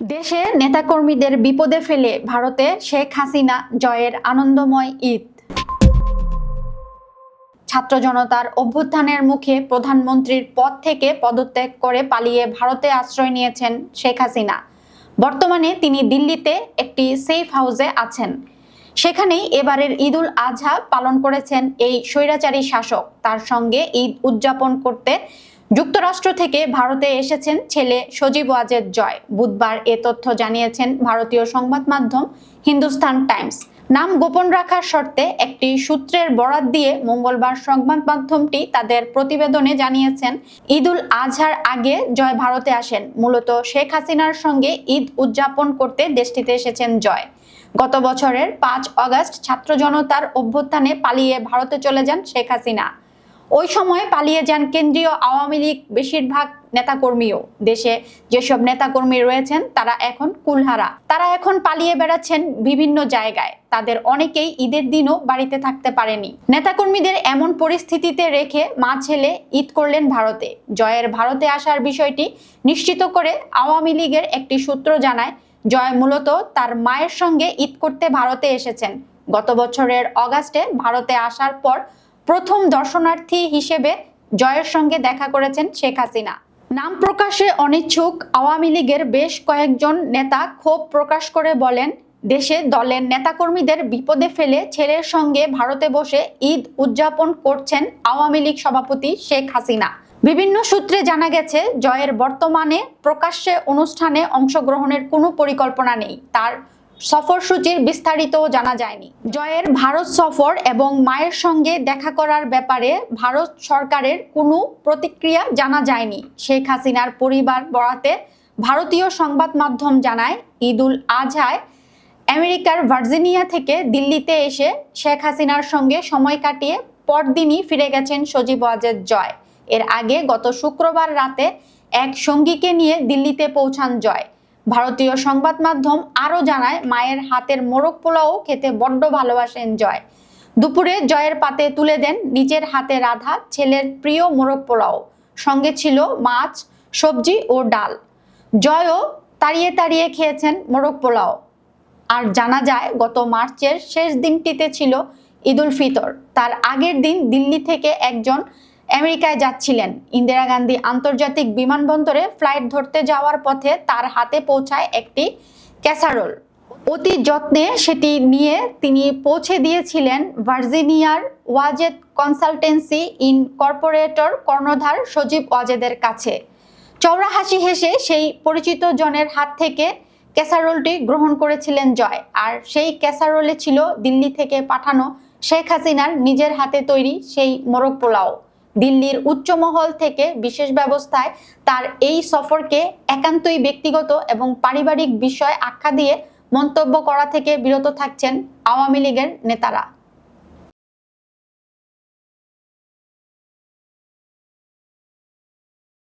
দেশে নেতাকর্মীদের বিপদে ফেলে ভারতে শেখ হাসিনা জয়ের আনন্দময় ঈদ। ছাত্র জনতার অভ্যুত্থানের মুখে প্রধানমন্ত্রীর পদ থেকে পদত্যাগ করে পালিয়ে ভারতে আশ্রয় নিয়েছেন শেখ হাসিনা। বর্তমানে তিনি দিল্লিতে একটি সেফ হাউসে আছেন। সেখানেই এবারের ঈদুল আজহা পালন করেছেন এই স্বৈরাচারী শাসক। তার সঙ্গে ঈদ উদযাপন করতে যুক্তরাষ্ট্র থেকে ভারতে এসেছেন ছেলে সজীব ওয়াজেদ জয়। বুধবার এ তথ্য জানিয়েছেন ভারতীয় সংবাদ মাধ্যম হিন্দুস্তান টাইমস। নাম গোপন রাখার শর্তে একটি সূত্রের বরাত দিয়ে মঙ্গলবার সংবাদ মাধ্যমটি তাদের প্রতিবেদনে জানিয়েছেন, ঈদুল আজহার আগে জয় ভারতে আসেন। মূলত শেখ হাসিনার সঙ্গে ঈদ উদযাপন করতে দেশটিতে এসেছেন জয়। গত বছরের পাঁচ অগস্ট ছাত্র জনতার অভ্যুত্থানে পালিয়ে ভারতে চলে যান শেখ হাসিনা। ওই সময় পালিয়ে যান কেন্দ্রীয় আওয়ামী লীগ বেশিরভাগ নেতাকর্মীও। দেশে যেসব নেতাকর্মী রয়েছেন, তারা এখন কুলহারা। তারা এখন পালিয়ে বেড়াচ্ছেন বিভিন্ন জায়গায়। তাদের অনেকেই ঈদের দিনও বাড়িতে থাকতে পারেনি। নেতাকর্মীদের এমন পরিস্থিতিতে রেখে মা ছেলে ঈদ করলেন ভারতে। জয়ের ভারতে আসার বিষয়টি নিশ্চিত করে আওয়ামী লীগের একটি সূত্র জানায়, জয় মূলত তার মায়ের সঙ্গে ঈদ করতে ভারতে এসেছেন। গত বছরের অগাস্টে ভারতে আসার পর প্রথম দর্শনার্থী হিসেবে জয়ের সঙ্গে দেখা করেছেন শেখ হাসিনা। নাম প্রকাশে অনিচ্ছুক আওয়ামী লীগের বেশ কয়েকজন নেতা ক্ষোভ প্রকাশ করে বলেন, দেশে দলের নেতাকর্মীদের বিপদে ফেলে ছেলের সঙ্গে ভারতে বসে ঈদ উদযাপন করছেন আওয়ামী লীগ সভাপতি শেখ হাসিনা। বিভিন্ন সূত্রে জানা গেছে, জয়ের বর্তমানে প্রকাশ্যে অনুষ্ঠানে অংশগ্রহণের কোনো পরিকল্পনা নেই। তার সফরসূচির বিস্তারিতও জানা যায়নি। জয়ের ভারত সফর এবং মায়ের সঙ্গে দেখা করার ব্যাপারে ভারত সরকারের কোনো প্রতিক্রিয়া জানা যায়নি। শেখ হাসিনার পরিবার বরাতে ভারতীয় সংবাদ মাধ্যম জানায় ঈদুল আজহায় আমেরিকার ভার্জিনিয়া থেকে দিল্লিতে এসে শেখ হাসিনার সঙ্গে সময় কাটিয়ে পরদিনই ফিরে গেছেন সজীব ওয়াজেদ জয়। এর আগে গত শুক্রবার রাতে এক সঙ্গীকে নিয়ে দিল্লিতে পৌঁছান জয়। ভারতীয় সংবাদ মাধ্যম আরও জানায়, মায়ের হাতের মোরগ পোলাও খেতে বড্ড ভালোবাসেন জয়। দুপুরে জয়ের পাতে তুলে দেন নিজের হাতে রাধা, ছেলের প্রিয় মোরগ পোলাও। সঙ্গে ছিল মাছ, সবজি ও ডাল। জয়ও তাড়িয়ে তাড়িয়ে খেয়েছেন মোরগ পোলাও। আর জানা যায়, গত মার্চের শেষ দিনটিতে ছিল ঈদুল ফিতর। তার আগের দিন দিল্লি থেকে একজন আমেরিকায় যাচ্ছিলেন। ইন্দিরা গান্ধী আন্তর্জাতিক বিমানবন্দরে ফ্লাইট ধরতে যাওয়ার পথে তার হাতে পৌঁছায় একটি ক্যাসারোল। অতি যত্নে সেটি নিয়ে তিনি পৌঁছে দিয়েছিলেন ভার্জিনিয়ার ওয়াজেদ কনসালটেন্সি ইন কর্পোরেটর কর্ণধার সজীব ওয়াজেদের কাছে। চওড়া হাসি হেসে সেই পরিচিত জনের হাত থেকে ক্যাসারোলটি গ্রহণ করেছিলেন জয়। আর সেই ক্যাসারোলে ছিল দিল্লি থেকে পাঠানো শেখ হাসিনার নিজের হাতে তৈরি সেই মোরগ পোলাও। দিল্লির উচ্চমহল থেকে বিশেষ ব্যবস্থায় তার এই সফরকে একান্তই ব্যক্তিগত এবং পারিবারিক বিষয় আখ্যা দিয়ে মন্তব্য করা থেকে বিরত থাকছেন আওয়ামী লীগের নেতারা।